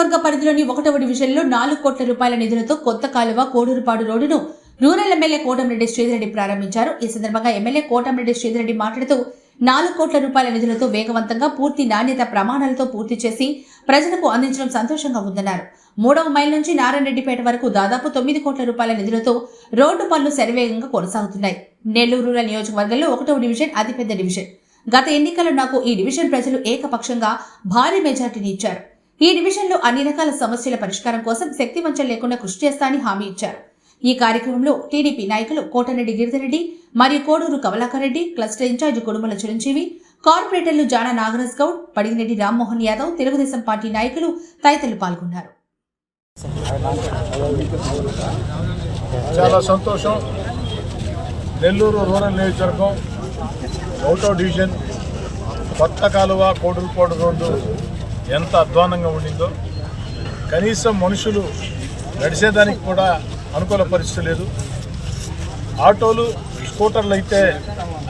నియోజకవర్గ పరిధిలోని ఒకటవ డివిజన్లో నాలుగు కోట్ల రూపాయల నిధులతో కొత్త కాలువ కోడూరుపాడు రోడ్డును రూరల్ ఎమ్మెల్యే కోటమిరెడ్డి శ్రీధరెడ్డి ప్రారంభించారు. ఈ సందర్భంగా ఎమ్మెల్యే కోటమిరెడ్డి శ్రీధరెడ్డి మాట్లాడుతూ నాలుగు కోట్ల రూపాయల నిధులతో వేగవంతంగా పూర్తి నాణ్యత ప్రమాణాలతో పూర్తి చేసి ప్రజలకు అందించడం సంతోషంగా ఉందన్నారు. మూడవ మైల్ నుంచి నారాయణరెడ్డిపేట వరకు దాదాపు తొమ్మిది కోట్ల రూపాయల నిధులతో రోడ్డు పనులు శరవేగంగా కొనసాగుతున్నాయి. నెల్లూరు రూరల్ నియోజకవర్గంలో ఒకటవ డివిజన్ అతిపెద్ద డివిజన్. గత ఎన్నికల్లో నాకు ఈ డివిజన్ ప్రజలు ఏకపక్షంగా భారీ మెజార్టీని ఇచ్చారు. ఈ డివిజన్లో అన్ని రకాల సమస్యల పరిష్కారం కోసం శక్తివంచం లేకుండా కృషి చేస్తానని హామీ ఇచ్చారు. ఈ కార్యక్రమంలో టీడీపీ నాయకులు కోటరెడ్డి గిరిధరెడ్డి మరియు Koduru Kamalakar Reddy cluster in charge Kudumala Chiranjeevi కార్పొరేటర్లు జానా నాగరాజ్ గౌడ్ పడిగిరెడ్డి రామ్మోహన్ యాదవ్ తెలుగుదేశం పార్టీ నాయకులు తదితరులు పాల్గొన్నారు. చాలా సంతోషం. నెల్లూరు రూరల్ నియోజకవర్గం ఒకటో డివిజన్ కొత్త కాలువ కోడులపాడు రోడ్డు ఎంత అధ్వానంగా ఉండిందో కనీసం మనుషులు నడిచేదానికి కూడా అనుకూల పరిస్థితి లేదు. ఆటోలు స్కూటర్లు అయితే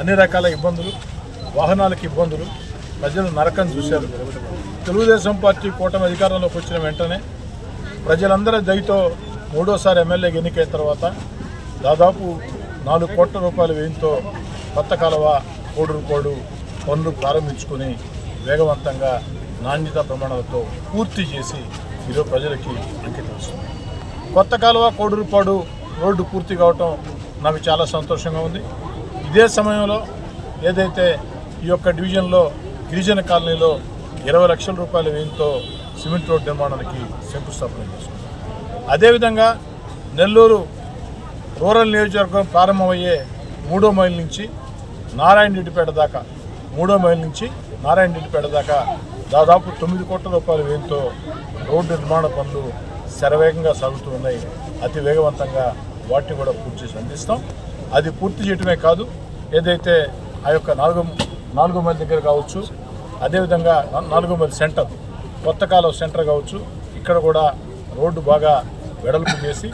అన్ని రకాల ఇబ్బందులు వాహనాలకు ఇబ్బందులు ప్రజలు నరకం చూశారు. తెలుగుదేశం పార్టీ కూటమి అధికారంలోకి వచ్చిన వెంటనే ప్రజలందరి దయతో మూడోసారి ఎమ్మెల్యేకి ఎన్నికైన తర్వాత దాదాపు నాలుగు కోట్ల రూపాయల వ్యయంతో కొత్త కాలువ కోడురుకోడు పనులు ప్రారంభించుకుని వేగవంతంగా నాణ్యత ప్రమాణాలతో పూర్తి చేసి ఈరోజు ప్రజలకి అంకితం కొత్త కాలువ కోడురుపాడు రోడ్డు పూర్తి కావటం నాకు చాలా సంతోషంగా ఉంది. ఇదే సమయంలో ఏదైతే ఈ యొక్క డివిజన్లో గిరిజన కాలనీలో ఇరవై లక్షల రూపాయల వ్యయంతో సిమెంట్ రోడ్ నిర్మాణానికి శంకుస్థాపన చేసుకుంది అదేవిధంగా నెల్లూరు రూరల్ నియోజకవర్గం ప్రారంభమయ్యే మూడో మైల్ నుంచి నారాయణ రెడ్డిపేట దాకా మూడో మైల్ నుంచి నారాయణ రెడ్డిపేట దాకా దాదాపు తొమ్మిది కోట్ల రూపాయల వ్యయంతో రోడ్డు నిర్మాణ పనులు శరవేగంగా సాగుతూ ఉన్నాయి. అతి వేగవంతంగా వాటిని కూడా పూర్తి చేసి అందిస్తాం. అది పూర్తి చేయటమే కాదు ఏదైతే ఆ యొక్క నాలుగు నాలుగో మైల్ దగ్గర కావచ్చు అదేవిధంగా నాలుగో మైల్ సెంటర్ కొత్త కాలం సెంటర్ కావచ్చు ఇక్కడ కూడా రోడ్డు బాగా వెడల్పు చేసి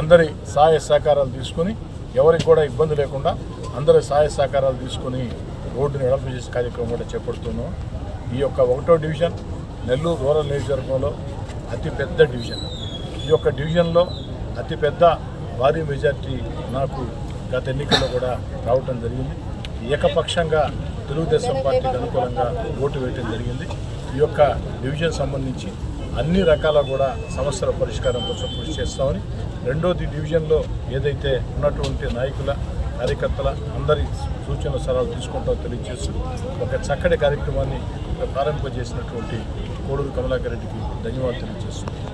అందరి సహాయ సహకారాలు తీసుకొని ఎవరికి కూడా ఇబ్బంది లేకుండా అందరి సహాయ సహకారాలు తీసుకొని రోడ్డుని వెడల్పు చేసే కార్యక్రమం కూడా చేపడుతున్నాం. ఈ యొక్క ఒకటో డివిజన్ నెల్లూరు రూరల్ నియోజకవర్గంలో అతిపెద్ద డివిజన్. ఈ యొక్క డివిజన్లో అతిపెద్ద భారీ మెజార్టీ నాకు గత ఎన్నికల్లో కూడా రావటం జరిగింది. ఏకపక్షంగా తెలుగుదేశం పార్టీకి అనుకూలంగా ఓటు వేయటం జరిగింది. ఈ యొక్క డివిజన్ సంబంధించి అన్ని రకాల కూడా సమస్యల పరిష్కారం కోసం కృషి చేస్తామని రెండోది డివిజన్లో ఏదైతే ఉన్నటువంటి నాయకుల కార్యకర్తల అందరి సూచన సలహాలు తీసుకుంటామో తెలియజేస్తూ ఒక చక్కటి కార్యక్రమాన్ని ప్రారంభింపజేసినటువంటి కోడూరు కమలాకర్ రెడ్డికి ధన్యవాదాలు తెలియజేస్తున్నాను